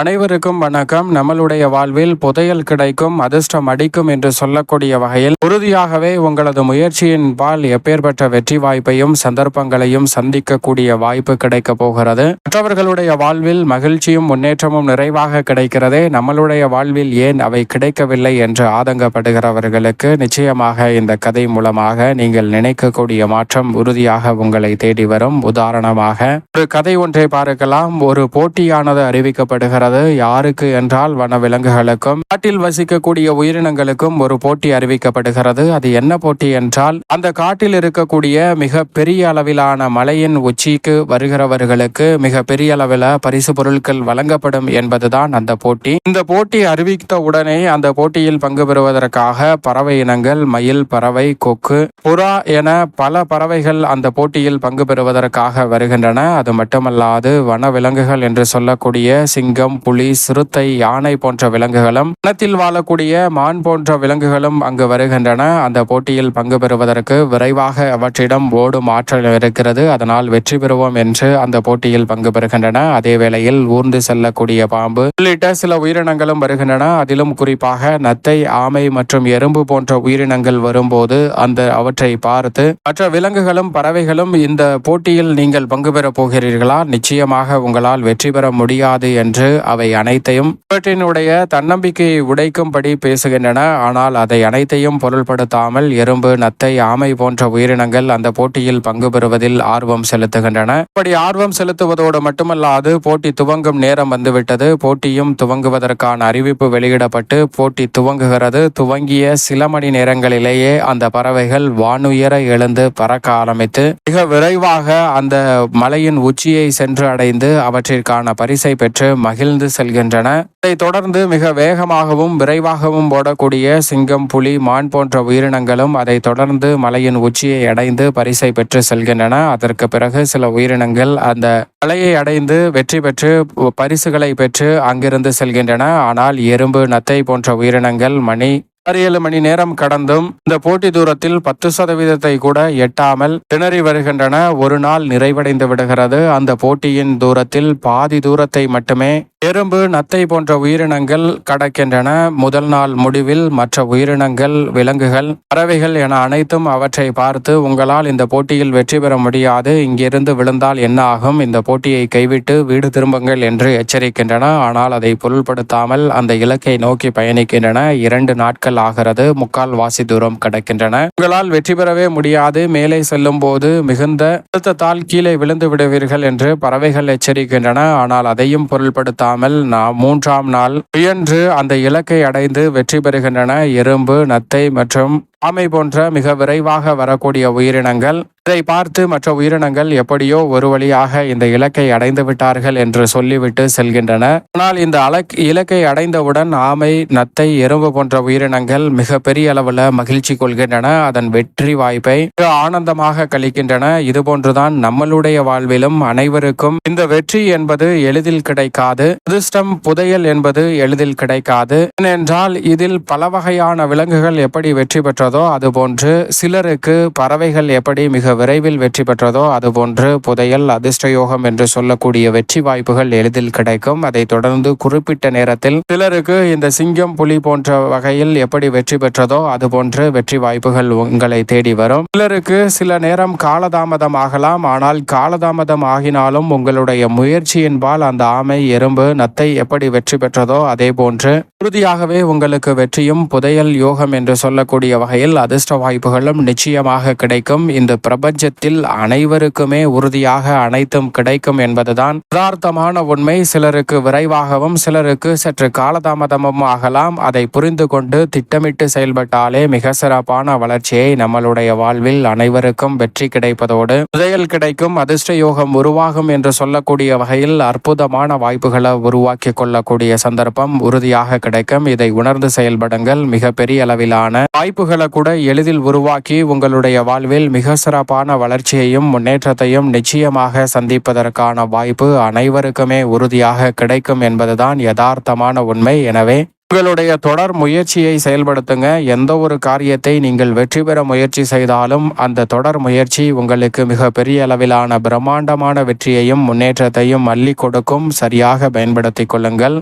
அனைவருக்கும் வணக்கம். நம்மளுடைய வாழ்வில் புதையல் கிடைக்கும் அதிர்ஷ்டம் அடிக்கும் என்று சொல்லக்கூடிய வகையில் உறுதியாகவே உங்களது முயற்சியின் பால் எப்பேற்பட்ட வெற்றி வாய்ப்பையும் சந்தர்ப்பங்களையும் சந்திக்கக்கூடிய வாய்ப்பு கிடைக்க போகிறது. மற்றவர்களுடைய வாழ்வில் மகிழ்ச்சியும் முன்னேற்றமும் நிறைவாக கிடைக்கிறதே நம்மளுடைய வாழ்வில் ஏன் அவை கிடைக்கவில்லை என்று ஆதங்கப்படுகிறவர்களுக்கு நிச்சயமாக இந்த கதை மூலமாக நீங்கள் நினைக்கக்கூடிய மாற்றம் உறுதியாக உங்களை தேடி வரும். உதாரணமாக ஒரு கதை ஒன்றை பார்க்கலாம். ஒரு போட்டியானது அறிவிக்கப்படுகிறது. யாருக்கு என்றால் வனவிலங்குகளுக்கும் காட்டில் வசிக்கக்கூடிய உயிரினங்களுக்கும் ஒரு போட்டி அறிவிக்கப்படுகிறது. அது என்ன போட்டி என்றால் அந்த காட்டில் இருக்கக்கூடிய மிக பெரிய அளவிலான மலையின் உச்சிக்கு வருகிறவர்களுக்கு மிக பெரிய அளவில் பரிசு பொருட்கள் வழங்கப்படும் என்பதுதான் அந்த போட்டி. இந்த போட்டி அறிவித்த உடனே அந்த போட்டியில் பங்கு பெறுவதற்காக பறவை இனங்கள் மயில் பறவை கொக்கு புறா என பல பறவைகள் அந்த போட்டியில் பங்கு பெறுவதற்காக வருகின்றன. அது மட்டுமல்லாது வனவிலங்குகள் என்று சொல்லக்கூடிய சிங்கம் புலி சிறுத்தை யானை போன்ற விலங்குகளும் வனத்தில் வாழக்கூடிய மான் போன்ற விலங்குகளும் அங்கு வருகின்றன. அந்த போட்டியில் பங்கு பெறுவதற்கு விரைவாக அவற்றிடம் ஓடும் ஆற்றல் இருக்கிறது. அதனால் வெற்றி பெறுவோம் என்று அந்த போட்டியில் பங்கு பெறுகின்றன. அதே வேளையில் ஊர்ந்து செல்லக்கூடிய பாம்பு உள்ளிட்ட சில உயிரினங்களும் வருகின்றன. அதிலும் குறிப்பாக நத்தை ஆமை மற்றும் எறும்பு போன்ற உயிரினங்கள் வரும்போது அந்த அவற்றை பார்த்து மற்ற விலங்குகளும் பறவைகளும் இந்த போட்டியில் நீங்கள் பங்கு பெறப் போகிறீர்களா? நிச்சயமாக உங்களால் வெற்றி பெற முடியாது என்று அவை அனைத்தையும் இவற்றினுடைய தன்னம்பிக்கையை உடைக்கும்படி பேசுகின்றன. ஆனால் அதை அனைத்தையும் பொருள்படுத்தாமல் எறும்பு நத்தை ஆமை போன்ற உயிரினங்கள் அந்த போட்டியில் பங்கு பெறுவதில் ஆர்வம் செலுத்துகின்றன. இப்படி ஆர்வம் செலுத்துவதோடு மட்டுமல்லாது போட்டி துவங்கும் நேரம் வந்துவிட்டது. போட்டியும் துவங்குவதற்கான அறிவிப்பு வெளியிடப்பட்டு போட்டி துவங்குகிறது. துவங்கிய சில மணி நேரங்களிலேயே அந்த பறவைகள் வானுயர எழுந்து பறக்க ஆரம்பித்து மிக விரைவாக அந்த மலையின் உச்சியை சென்று அடைந்து அவற்றிற்கான பரிசை பெற்று மகிழ்ந்து செல்கின்றன. இதைத் தொடர்ந்து மிக வேகமாகவும் விரைவாகவும் ஓடக்கூடிய சிங்கம் புலி மான் போன்ற உயிரினங்களும் அதைத் தொடர்ந்து மலையின் உச்சியை அடைந்து பரிசை பெற்று செல்கின்றன. அதற்கு பிறகு சில உயிரினங்கள் அந்த மலையை அடைந்து வெற்றி பெற்று பரிசுகளை பெற்று அங்கிருந்து செல்கின்றன. ஆனால் எறும்பு நத்தை போன்ற உயிரினங்கள் மணி ஆறு ஏழு மணி நேரம் கடந்தும் இந்த போட்டி தூரத்தில் பத்து சதவீதத்தை கூட எட்டாமல் திணறி வருகின்றன. ஒரு நாள் நிறைவடைந்து விடுகிறது. அந்த போட்டியின் தூரத்தில் பாதி தூரத்தை மட்டுமே எறும்பு நத்தை போன்ற உயிரினங்கள் கடக்கின்றன. முதல் நாள் முடிவில் மற்ற உயிரினங்கள் விலங்குகள் பறவைகள் என அனைத்தும் அவற்றை பார்த்து உங்களால் இந்த போட்டியில் வெற்றி பெற முடியாது. இங்கிருந்து விழுந்தால் என்ன ஆகும்? இந்த போட்டியை கைவிட்டு வீடு திரும்புங்கள் என்று எச்சரிக்கின்றன. ஆனால் அதை பொருள்படுத்தாமல் அந்த இலக்கை நோக்கி பயணிக்கின்றன. இரண்டு நாட்கள் ஆகிறது. முக்கால் வாசி தூரம் கிடைக்கின்றன. உங்களால் வெற்றி பெறவே முடியாது. மேலே செல்லும் போது மிகுந்த அழுத்தத்தால் கீழே விழுந்து விடுவீர்கள் என்று பறவைகள் எச்சரிக்கின்றன. ஆனால் அதையும் பொருள்படுத்தாமல் நாம் மூன்றாம் நாள் முயன்று அந்த இலக்கை அடைந்து வெற்றி பெறுகின்றன. எறும்பு நத்தை மற்றும் ஆமை போன்ற மிக விரைவாக வரக்கூடிய உயிரினங்கள் இதை பார்த்து மற்ற உயிரினங்கள் எப்படியோ ஒரு வழியாக இந்த இலக்கை அடைந்து விட்டார்கள் என்று சொல்லிவிட்டு செல்கின்றன. ஆனால் இந்த அலக் இலக்கை அடைந்தவுடன் ஆமை நத்தை எறும்பு போன்ற உயிரினங்கள் மிக பெரிய அளவில் மகிழ்ச்சி கொள்கின்றன அதன் வெற்றி வாய்ப்பை ஆனந்தமாக கழிக்கின்றன. இதுபோன்றுதான் நம்மளுடைய வாழ்விலும் அனைவருக்கும் இந்த வெற்றி என்பது எளிதில் கிடைக்காது அதிர்ஷ்டம் புதையல் என்பது எளிதில் கிடைக்காது. ஏனென்றால் இதில் பல வகையான விலங்குகள் எப்படி வெற்றி பெற்ற பெற்றதோ அதுபோன்று சிலருக்கு பறவைகள் எப்படி மிக விரைவில் வெற்றி பெற்றதோ அதுபோன்று புதையல் அதிர்ஷ்டயோகம் என்று சொல்லக்கூடிய வெற்றி வாய்ப்புகள் எளிதில் கிடைக்கும். அதை தொடர்ந்து குறிப்பிட்ட நேரத்தில் சிலருக்கு இந்த சிங்கம் புலி போன்ற வகையில் எப்படி வெற்றி பெற்றதோ அதுபோன்று வெற்றி வாய்ப்புகள் உங்களை தேடி வரும். சிலருக்கு சில நேரம் காலதாமதம் ஆகலாம். ஆனால் காலதாமதம் ஆகினாலும் உங்களுடைய முயற்சியின்பால் அந்த ஆமை எறும்பு நத்தை எப்படி வெற்றி பெற்றதோ அதே போன்று உறுதியாகவே உங்களுக்கு வெற்றியும் புதையல் யோகம் என்று சொல்லக்கூடிய வகை வகையில் அதிர்ஷ்ட வாய்ப்புகளும் நிச்சயமாக கிடைக்கும். இந்த பிரபஞ்சத்தில் அனைவருக்குமே உறுதியாக அனைத்தும் கிடைக்கும் என்பதுதான் யதார்த்தமான உண்மை. சிலருக்கு விரைவாகவும் சிலருக்கு சற்று காலதாமதமும் ஆகலாம். அதை புரிந்து கொண்டு திட்டமிட்டு செயல்பட்டாலே மிக சிறப்பான வளர்ச்சியை நம்மளுடைய வாழ்வில் அனைவருக்கும் வெற்றி கிடைப்பதோடு புதையல் கிடைக்கும் அதிர்ஷ்ட யோகம் உருவாகும் என்று சொல்லக்கூடிய வகையில் அற்புதமான வாய்ப்புகளை உருவாக்கி கொள்ளக்கூடிய சந்தர்ப்பம் உறுதியாக கிடைக்கும். இதை உணர்ந்து செயல்படுங்கள். மிகப்பெரிய அளவிலான வாய்ப்புகளை கூட எளிதில் உருவாக்கி உங்களுடைய வாழ்வில் மிக சிறப்பான வளர்ச்சியையும் முன்னேற்றத்தையும் நிச்சயமாக சந்திப்பதற்கான வாய்ப்பு அனைவருக்குமே உறுதியாக கிடைக்கும் என்பதுதான் யதார்த்தமான உண்மை. எனவே உங்களுடைய தொடர் முயற்சியை செயல்படுத்துங்க. எந்த ஒரு காரியத்தை நீங்கள் வெற்றி பெற முயற்சி செய்தாலும் அந்த தொடர் முயற்சி உங்களுக்கு மிக பெரிய அளவிலான பிரம்மாண்டமான வெற்றியையும் முன்னேற்றத்தையும் அள்ளி கொடுக்கும். சரியாக பயன்படுத்திக் கொள்ளுங்கள்.